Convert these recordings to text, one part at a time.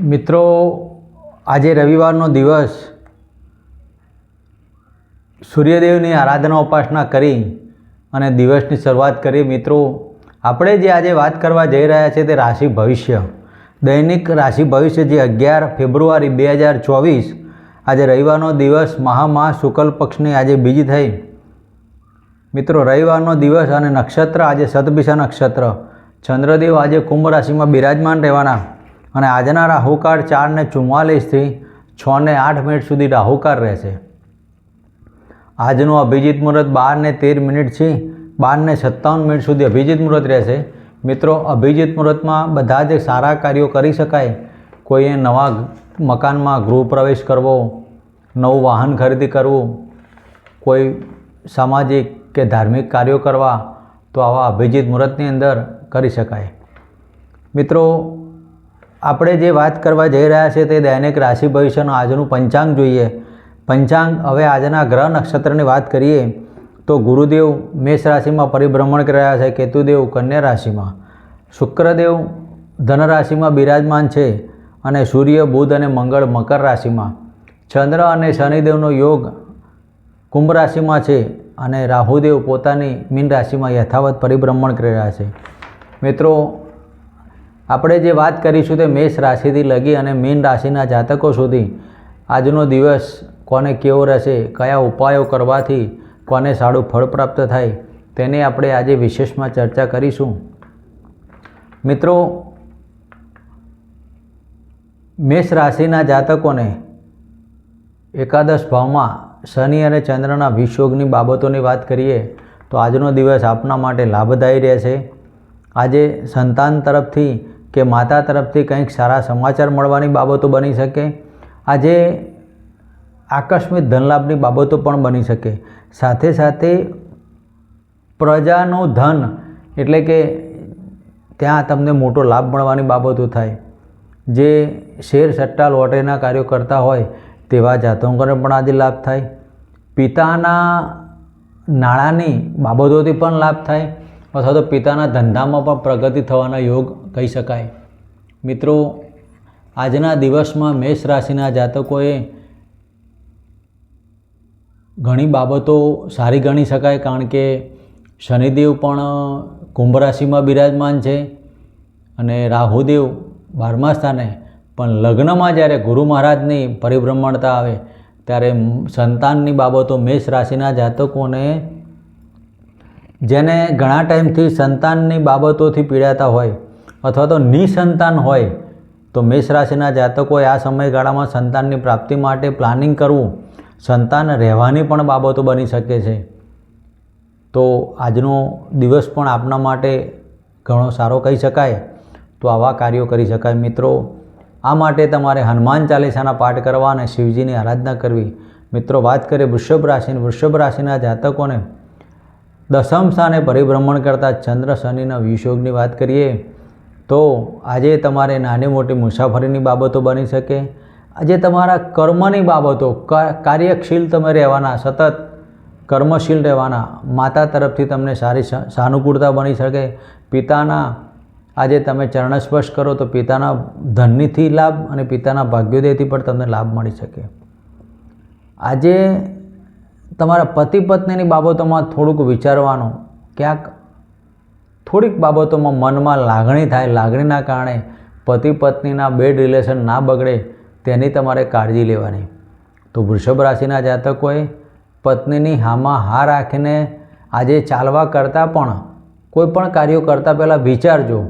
મિત્રો, આજે રવિવારનો દિવસ. સૂર્યદેવની આરાધના ઉપાસના કરી અને દિવસની શરૂઆત કરી. મિત્રો, આપણે જે આજે વાત કરવા જઈ રહ્યા છે તે રાશિ ભવિષ્ય. દૈનિક રાશિ ભવિષ્ય જે અગિયાર ફેબ્રુઆરી બે હજાર ચોવીસ, આજે રવિવારનો દિવસ મહામા શુક્લ પક્ષની આજે બીજી થઈ. મિત્રો, રવિવારનો દિવસ અને નક્ષત્ર, આજે સતભિષા નક્ષત્ર. ચંદ્રદેવ આજે કુંભ રાશિમાં બિરાજમાન રહેવાના. અને આજના રાહુકાળ ચારને ચુમ્માલીસથી છને આઠ મિનિટ સુધી રાહુકાળ રહેશે. આજનું અભિજીત મુહૂર્ત બારને તેર મિનિટ છે બાર સત્તાવન મિનિટ સુધી અભિજીત મુહૂર્ત રહેશે. મિત્રો, અભિજીત મુહૂર્તમાં બધા જ સારા કાર્યો કરી શકાય. કોઈએ નવા મકાનમાં ગૃહ પ્રવેશ કરવો, નવું વાહન ખરીદી કરવું, કોઈ સામાજિક કે ધાર્મિક કાર્યો કરવા, તો આવા અભિજીત મુહૂર્તની અંદર કરી શકાય. મિત્રો આપણે જે વાત કરવા જઈ રહ્યા છે તે દૈનિક રાશિ ભવિષ્યનું આજનું પંચાંગ જોઈએ. પંચાંગ, હવે આજના ગ્રહ નક્ષત્રની વાત કરીએ, તો ગુરુદેવ મેષ રાશિમાં પરિભ્રમણ કરી રહ્યા છે, કેતુદેવ કન્યા રાશિમાં. શુક્રદેવ ધન રાશિમાં બિરાજમાન છે અને સૂર્ય, બુધ અને મંગળ મકર રાશિમાં. ચંદ્ર અને શનિદેવનો યોગ કુંભ રાશિમાં છે અને રાહુદેવ પોતાની મીન રાશિમાં યથાવત પરિભ્રમણ કરી રહ્યા છે. મિત્રો આપણે જે વાત કરીશું તે મેષ રાશિથી લગી અને મીન રાશિના જાતકો સુધી. આજનો દિવસ કોને કેવો રહેશે, કયા ઉપાયો કરવાથી કોને સારું ફળ પ્રાપ્ત થાય, તેની આપણે આજે વિશેષમાં ચર્ચા કરીશું. મિત્રો, મેષ રાશિના જાતકોને એકાદશ ભાવમાં શનિ અને ચંદ્રના વિષયોગની બાબતોની વાત કરીએ, તો આજનો દિવસ આપના માટે લાભદાયી રહેશે. આજે સંતાન તરફથી કે માતા તરફથી કંઈક સારા સમાચાર મળવાની બાબતો બની શકે? આજે આકસ્મિક ધનલાભની બાબતો પણ બની શકે. સાથે સાથે પ્રજાનું ધન એટલે કે ત્યાં તમને મોટો લાભ મળવાની બાબતો થાય. જે શેર સટ્ટા લોટરીના કાર્યો કરતા હોય તેવા જાતકોને પણ આજે લાભ થાય. પિતાના નાણાંની બાબતોથી પણ લાભ થાય. અથવા તો પિતાના ધંધામાં પણ પ્રગતિ થવાના યોગ કહી શકાય. મિત્રો, આજના દિવસમાં મેષ રાશિના જાતકોએ ઘણી બાબતો સારી ગણી શકાય, કારણ કે શનિદેવ પણ કુંભ રાશિમાં બિરાજમાન છે અને રાહુદેવ બારમા સ્થાને. પણ લગ્નમાં જ્યારે ગુરુ મહારાજની પરિભ્રમણતા આવે, ત્યારે સંતાનની બાબતો મેષ રાશિના જાતકોને જેને ઘણા ટાઈમથી સંતાનની બાબતોથી પીડાતા હોય અથવા તો નિસંતાન હોય, તો મેષ રાશિના જાતકોએ આ સમયગાળામાં સંતાનની પ્રાપ્તિ માટે પ્લાનિંગ કરવું સંતાન રહેવાની પણ બાબતો બની શકે છે. તો આજનો દિવસ પણ આપના માટે ઘણો સારો કહી શકાય. તો આવા કાર્યો કરી શકાય મિત્રો. આ માટે તમારે હનુમાન ચાલીસાના પાઠ કરવા અને શિવજીની આરાધના કરવી. મિત્રો, વાત કરીએ વૃષભ રાશિની વૃષભ રાશિના જાતકોને દસમ સ્થાને પરિભ્રમણ કરતા ચંદ્ર શનિના વિષયોગની વાત કરીએ, તો આજે તમારે નાની મોટી મુસાફરીની બાબતો બની શકે. આજે તમારા કર્મની બાબતો કાર્યશીલ તમે રહેવાના, સતત કર્મશીલ રહેવાના, માતા તરફથી તમને સારી સાનુકૂળતા બની શકે. પિતાના, આજે તમે ચરણસ્પર્શ કરો તો પિતાના ધનનીથી લાભ અને પિતાના ભાગ્યોદયથી પણ તમને લાભ મળી શકે. આજે તમારા પતિ પત્નીની બાબતોમાં થોડુંક વિચારવાનું, ક્યાંક થોડીક બાબતોમાં મનમાં લાગણી થાય, લાગણીના કારણે પતિ પત્નીના બેડ રિલેશન ના બગડે તેની તમારે કાળજી લેવાની. તો વૃષભ રાશિના જાતકોએ પત્નીની હામાં હા રાખીને આજે ચાલવા કરતાં પણ કોઈ પણ કાર્યો કરતાં પહેલાં વિચારજો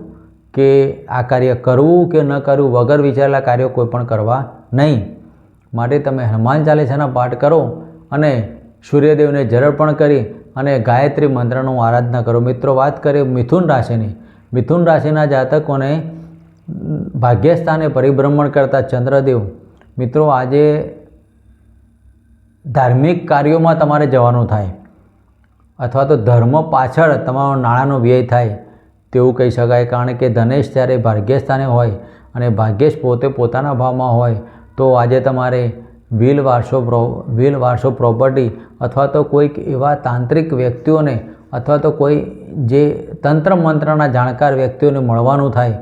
કે આ કાર્ય કરવું કે ન કરવું વગર વિચારેલા કાર્યો કોઈ પણ કરવા નહીં. માટે તમે હનુમાન ચાલીસાના પાઠ કરો અને સૂર્યદેવને જરપણ કરી અને ગાયત્રી મંત્રનું આરાધના કરો. મિત્રો, વાત કરીએ મિથુન રાશિની. મિથુન રાશિના જાતકોને ભાગ્યસ્થાને પરિભ્રમણ કરતા ચંદ્રદેવ, મિત્રો, આજે ધાર્મિક કાર્યોમાં તમારે જવાનું થાય અથવા તો ધર્મ પાછળ તમારો નાણાંનો વ્યય થાય તેવું કહી શકાય. કારણ કે ધનેશ જ્યારે ભાગ્યસ્થાને હોય અને ભાગ્યેશ પોતે પોતાના ભાવમાં હોય તો આજે તમારે વ્હીલ વારસો વ્હીલ વારસો પ્રોપર્ટી અથવા તો કોઈક એવા તાંત્રિક વ્યક્તિઓને અથવા તો કોઈ જે તંત્ર મંત્રના જાણકાર વ્યક્તિઓને મળવાનું થાય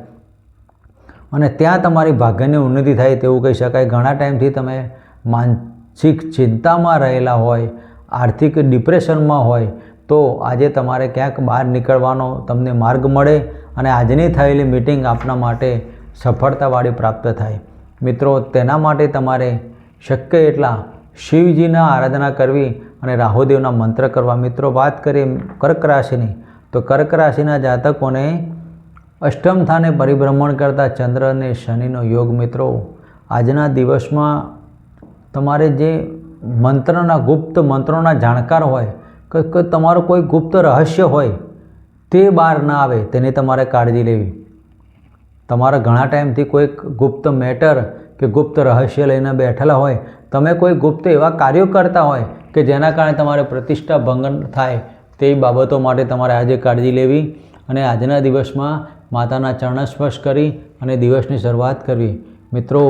અને ત્યાં તમારી ભાગ્યની ઉન્નતિ થાય તેવું કહી શકાય. ઘણા ટાઈમથી તમે માનસિક ચિંતામાં રહેલા હોય, આર્થિક ડિપ્રેશનમાં હોય, તો આજે તમારે ક્યાંક બહાર નીકળવાનો તમને માર્ગ મળે અને આજની થયેલી મિટિંગ આપના માટે સફળતાવાળી પ્રાપ્ત થાય. મિત્રો, તેના માટે તમારે શક્ય એટલા શિવજીના આરાધના કરવી અને રાહુદેવના મંત્ર કરવા. મિત્રો, વાત કરીએ કર્ક રાશિની, તો કર્ક રાશિના જાતકોને અષ્ટમ સ્થાને પરિભ્રમણ કરતા ચંદ્ર અને શનિનો યોગ. મિત્રો, આજના દિવસમાં તમારે જે મંત્રના ગુપ્ત મંત્રોના જાણકાર હોય કે તમારું કોઈ ગુપ્ત રહસ્ય હોય તે બહાર ના આવે, તેની તમારે કાળજી લેવી. તમારા ઘણા ટાઈમથી કોઈક ગુપ્ત મેટર કે ગુપ્ત રહસ્ય લઈને બેઠેલા હોય, તમે કોઈ ગુપ્ત એવા કાર્યો કરતા હોય કે જેના કારણે તમારે પ્રતિષ્ઠા ભંગન થાય તે બાબતો માટે તમારે આજે કાળજી લેવી અને આજના દિવસમાં માતાના ચરણ સ્પર્શ કરી અને દિવસની શરૂઆત કરવી. મિત્રો,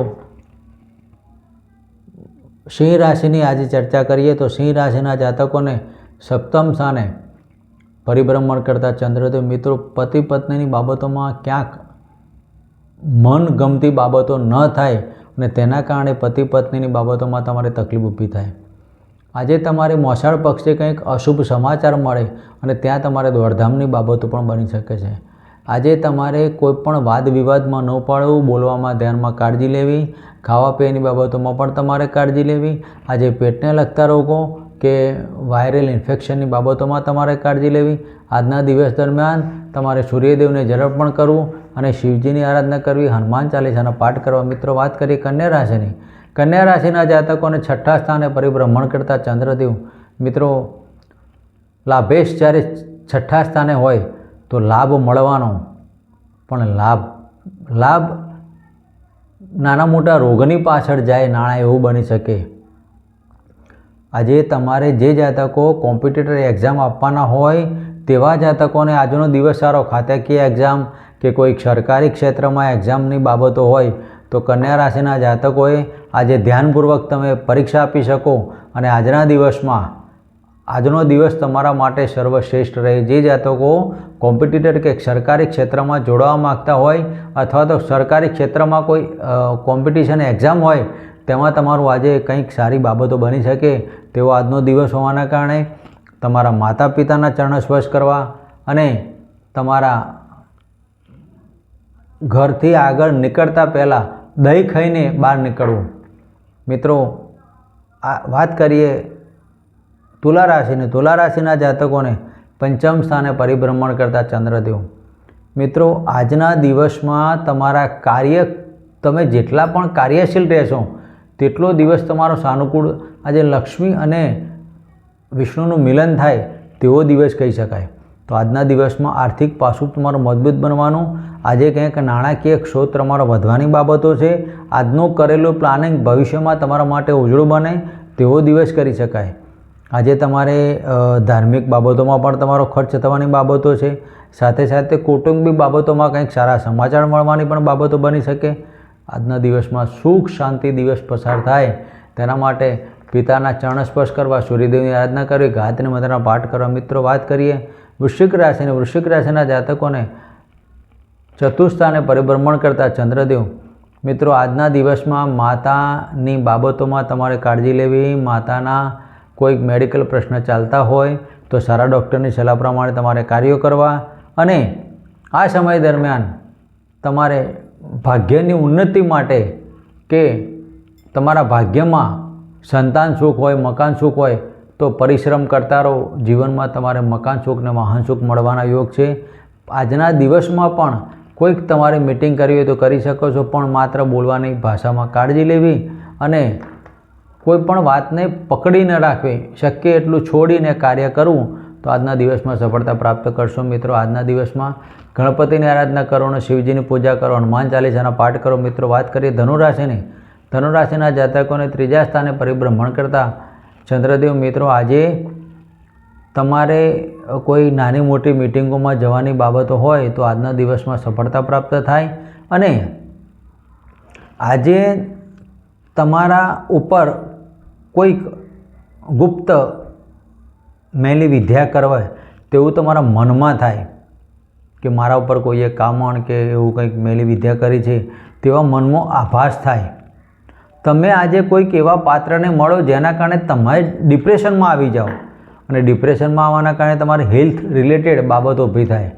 સિંહ રાશિની આજે ચર્ચા કરીએ તો સિંહ રાશિના જાતકોને સપ્તમ સ્થાને પરિભ્રમણ કરતા ચંદ્રદેવ મિત્રો પતિ પત્નીની બાબતોમાં ક્યાંક મન ગમતી બાબતો ન થાય અને તેના કારણે પતિ પત્નીની બાબતોમાં તમારે તકલીફ ઊભી થાય. આજે તમારે મોસાળ પક્ષે કંઈક અશુભ સમાચાર મળે અને ત્યાં તમારે દોડધામની બાબતો પણ બની શકે છે. આજે તમારે કોઈપણ વાદ વિવાદમાં ન પાડવું, બોલવામાં ધ્યાનમાં કાળજી લેવી ખાવા પીવાની બાબતોમાં પણ તમારે કાળજી લેવી. આજે પેટને લગતા રોગો કે વાયરલ ઇન્ફેક્શનની બાબતોમાં તમારે કાળજી લેવી. આજના દિવસ દરમિયાન તમારે સૂર્યદેવને જળર્પણ કરવું. અને શિવજીની આરાધના કરવી, હનુમાન ચાલીસાનો પાઠ કરવા. મિત્રો, વાત કરીએ કન્યા રાશિની. કન્યા રાશિના જાતકોને છઠ્ઠા સ્થાને પરિભ્રમણ કરતા ચંદ્રદેવ. મિત્રો, લાભેશ જ્યારે છઠ્ઠા સ્થાને હોય તો લાભ મળવાનો. પણ લાભ લાભ નાના મોટા રોગની પાછળ જાય, નાણાં એવું બની શકે. આજે તમારે જે જાતકો કોમ્પિટિટર એક્ઝામ આપવાના હોય, તેવા જાતકોને આજનો દિવસ સારો. ખાતાકીય એક્ઝામ કે કોઈક સરકારી ક્ષેત્રમાં એક્ઝામની બાબતો હોય, તો કન્યા રાશિના જાતકોએ આજે ધ્યાનપૂર્વક તમે પરીક્ષા આપી શકો અને આજના દિવસમાં, આજનો દિવસ તમારા માટે સર્વશ્રેષ્ઠ રહે. જે જાતકો કોમ્પિટિટર કે સરકારી ક્ષેત્રમાં જોડાવા માગતા હોય અથવા તો સરકારી ક્ષેત્રમાં કોઈ કોમ્પિટિશન એક્ઝામ હોય, તેમાં તમારું આજે કંઈક સારી બાબતો બની શકે. તેવો આજનો દિવસ હોવાના કારણે તમારા માતા પિતાના ચરણ સ્પર્શ કરવા અને તમારા ઘરથી આગળ નીકળતા પહેલાં દહીં ખાઈને બહાર નીકળવું. મિત્રો, આ વાત કરીએ તુલા રાશિની. તુલા રાશિના જાતકોને પંચમ સ્થાને પરિભ્રમણ કરતા ચંદ્રદેવ. મિત્રો, આજના દિવસમાં તમારા કાર્ય, તમે જેટલા પણ કાર્યશીલ રહેશો, તેટલો દિવસ તમારો સાનુકૂળ, આજે લક્ષ્મી અને વિષ્ણુનું મિલન થાય તેવો દિવસ કહી શકાય. તો આજના દિવસમાં આર્થિક પાસું તમારું મજબૂત બનવાનું. આજે કંઈક નાણાકીય ક્ષોત્ર તમારો વધવાની બાબતો છે. આજનું કરેલું પ્લાનિંગ ભવિષ્યમાં તમારા માટે ઉજળું બને, તેવો દિવસ કરી શકાય. આજે તમારે ધાર્મિક બાબતોમાં પણ તમારો ખર્ચ થવાની બાબતો છે. સાથે સાથે કૌટુંબિક બાબતોમાં કંઈક સારા સમાચાર મળવાની પણ બાબતો બની શકે. આજના દિવસમાં સુખ, શાંતિ દિવસ પસાર થાય. તેના માટે પિતાના ચરણ સ્પર્શ કરવા, સૂર્યદેવની આરાધના કરવી, ગાયત્રી મંત્રના પાઠ કરવા મિત્રો વાત કરીએ. વૃશ્ચિક રાશિને વૃશ્ચિક રાશિના જાતકોને ચતુર્સ્થાને પરિભ્રમણ કરતા ચંદ્રદેવ, મિત્રો આજના દિવસમાં માતાની બાબતોમાં તમારે કાળજી લેવી, માતાના કોઈક મેડિકલ પ્રશ્ન ચાલતા હોય તો સારા ડૉક્ટરની સલાહ પ્રમાણે તમારે કાર્યો કરવા અને આ સમય દરમિયાન તમારે ભાગ્યની ઉન્નતિ માટે કે તમારા ભાગ્યમાં સંતાન સુખ હોય, મકાન સુખ હોય તો પરિશ્રમ કરતા રહો. જીવનમાં તમારે મકાન સુખ ને વાહન સુખ મળવાના યોગ છે. આજના દિવસમાં પણ કોઈક તમારે મિટિંગ કરવી હોય તો કરી શકો છો, પણ માત્ર બોલવાની ભાષામાં કાળજી લેવી અને કોઈ પણ વાતને પકડી ન રાખવી. શક્ય એટલું છોડીને કાર્ય કરવું તો આજના દિવસમાં સફળતા પ્રાપ્ત કરશો મિત્રો. આજના દિવસમાં ગણપતિની આરાધના કરો અને શિવજીની પૂજા કરો, હનુમાન ચાલીસાના પાઠ કરો. મિત્રો, વાત કરીએ ધનુરાશિની. ધનુરાશિના જાતકોને ત્રીજા સ્થાને પરિભ્રમણ કરતા ચંદ્રદેવ મિત્રો, આજે તમારે કોઈ નાની મોટી મિટિંગોમાં જવાની બાબતો હોય તો આજના દિવસમાં સફળતા પ્રાપ્ત થાય અને આજે તમારા ઉપર કોઈક ગુપ્ત મેલી વિદ્યા કરવા તેવું તમારા મનમાં થાય કે મારા ઉપર કોઈએ કામણ કે એવું કંઈક મેલી વિદ્યા કરી છે તેવા મનમાં આભાસ થાય. તમે આજે કોઈક એવા પાત્રને મળો જેના કારણે તમે ડિપ્રેશનમાં આવી જાઓ. અને ડિપ્રેશનમાં આવવાના કારણે તમારી હેલ્થ રિલેટેડ બાબતો ઊભી થાય.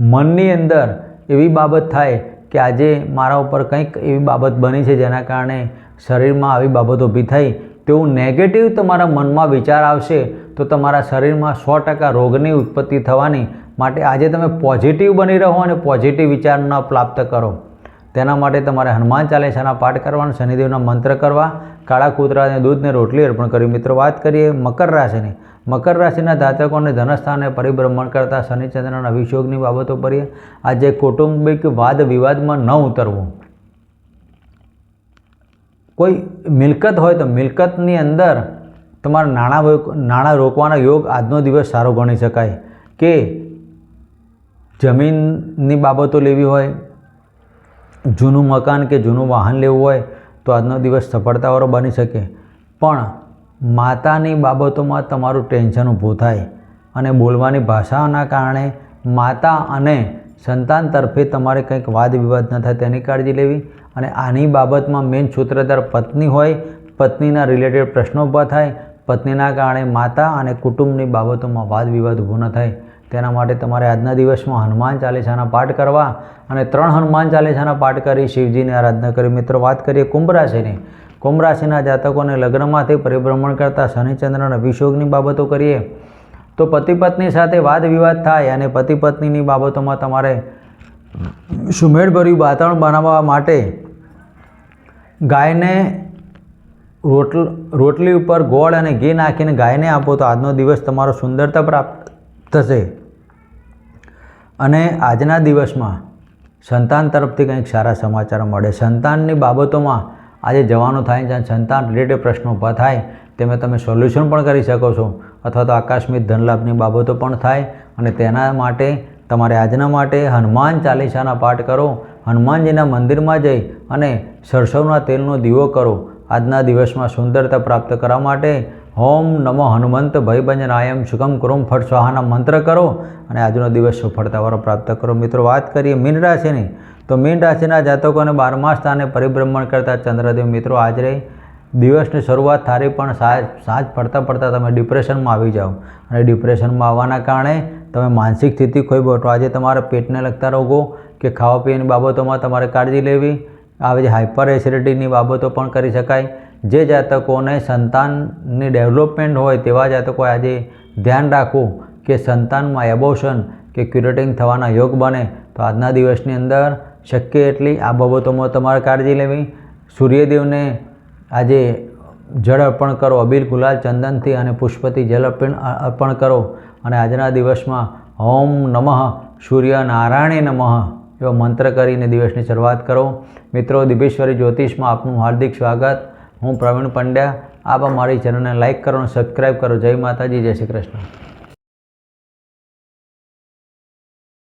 મનની અંદર એવી બાબત થાય કે આજે મારા ઉપર કંઈક એવી બાબત બની છે જેના કારણે શરીરમાં આવી બાબતો ઊભી થઈ. તેવું નેગેટિવ તમારા મનમાં વિચાર આવશે તો તમારા શરીરમાં સો ટકા રોગની ઉત્પત્તિ થવાની. માટે આજે તમે પોઝિટિવ બની રહો અને પોઝિટિવ વિચાર ન પ્રાપ્ત કરો. તેના માટે તમારે હનુમાન ચાલીસાના પાઠ કરવાનો, શનિદેવના મંત્ર કરવા, કાળા કૂતરાને દૂધને રોટલી અર્પણ કરી મિત્રો, વાત કરીએ મકર રાશિની. મકર રાશિના જાતકોને ધનસ્થાને પરિભ્રમણ કરતા શનિચંદ્રના અભિષોગની બાબતો પર આજે કૌટુંબિક વાદ વિવાદમાં ન ઉતરવું. કોઈ મિલકત હોય તો મિલકતની અંદર તમારા નાણાં નાણાં રોકવાનો યોગ આજનો દિવસ સારો ગણી શકાય. કે જમીનની બાબતો લેવી હોય જૂનું મકાન કે જૂનું વાહન લેવું હોય તો આજનો દિવસ સફળતાવાળો બની શકે. પણ માતાની બાબતોમાં તમારું ટેન્શન ઊભું થાય અને બોલવાની ભાષાના કારણે માતા અને સંતાન તરફે તમારે કંઈક વાદ વિવાદ ન થાય તેની કાળજી લેવી. અને આની બાબતમાં મેઇન સૂત્રધાર પત્ની હોય, પત્નીના રિલેટેડ પ્રશ્નો ઊભા થાય, પત્નીના કારણે માતા અને કુટુંબની બાબતોમાં વાદ વિવાદ ઊભો ન થાય. તેના માટે તમારે આજના દિવસમાં હનુમાન ચાલીસાના પાઠ કરવા અને ત્રણ હનુમાન ચાલીસાના પાઠ કરી શિવજીની આરાધના કરી. મિત્રો, વાત કરીએ કુંભ રાશિની. કુંભ રાશિના જાતકોને લગ્નમાંથી પરિભ્રમણ કરતા શનિચંદ્રના અભિષોગની બાબતો કરીએ. તો પતિ પત્ની સાથે વાદ વિવાદ થાય અને પતિ પત્નીની બાબતોમાં તમારે સુમેળભર્યું વાતાવરણ બનાવવા માટે ગાયને રોટલ, રોટલી ઉપર ગોળ અને ઘી નાખીને ગાયને આપો તો આજનો દિવસ તમારો સુંદરતા પ્રાપ્ત થશે. અને આજના દિવસમાં સંતાન તરફથી કંઈક સારા સમાચાર મળે. સંતાનની બાબતોમાં આજે જવાનું થાય છે સંતાન રિલેટેડ પ્રશ્નો ઊભા થાય તેમાં તમે સોલ્યુશન પણ કરી શકો છો અથવા તો આકસ્મિક ધનલાભની બાબતો પણ થાય અને તેના માટે તમારે આજના માટે હનુમાન ચાલીસાના પાઠ કરો, હનુમાનજીના મંદિરમાં જઈ અને સરસવના તેલનો દીવો કરો. આજના દિવસમાં સુંદરતા પ્રાપ્ત કરવા માટે ઓમ નમો હનુમંત ભયભંજનાયમ સુગમ કુરુમ ફટ સ્વાહાના મંત્ર કરો અને આજનો દિવસ સફળતાવાળો પ્રાપ્ત કરો. મિત્રો, વાત કરીએ મીન રાશિની. તો મીન રાશિના જાતકોને બારમા સ્થાને પરિભ્રમણ કરતા ચંદ્રદેવ મિત્રો આજરે દિવસની શરૂઆત થારી પણ સાંજ સાંજ પડતાં પડતાં તમે ડિપ્રેશનમાં આવી જાઓ. અને ડિપ્રેશનમાં આવવાના કારણે તમે માનસિક સ્થિતિ ખોઈ બેઠો આજે તમારા પેટને લગતા રોગો કે ખાવા પીવાની બાબતોમાં તમારે કાળજી લેવી, આવી હાઇપર એસિડિટીની બાબતો પણ કરી શકાય. જે જાતકોને સંતાનની ડેવલપમેન્ટ હોય તેવા જાતકોએ આજે ધ્યાન રાખવું કે સંતાનમાં એબોશન કે ક્યુરેટિંગ થવાના યોગ બને. તો આજના દિવસની અંદર શક્ય એટલી આ બાબતોમાં તમારે કાળજી લેવી. સૂર્યદેવને આજે જળ અર્પણ કરો અબીલ ગુલાલ ચંદનથી અને પુષ્પથી જલ અર્પણ અર્પણ કરો. અને આજના દિવસમાં ઓમ નમઃ સૂર્ય નારાયણે નમઃ એવો મંત્ર કરીને દિવસની શરૂઆત કરો. મિત્રો દિભેશ્વરી જ્યોતિષમાં આપનું હાર્દિક સ્વાગત. હું પ્રવીણ પંડ્યા. આપ અમારી ચેનલને લાઇક કરો અને સબસ્ક્રાઈબ કરો. જય માતાજી, જય શ્રી કૃષ્ણ.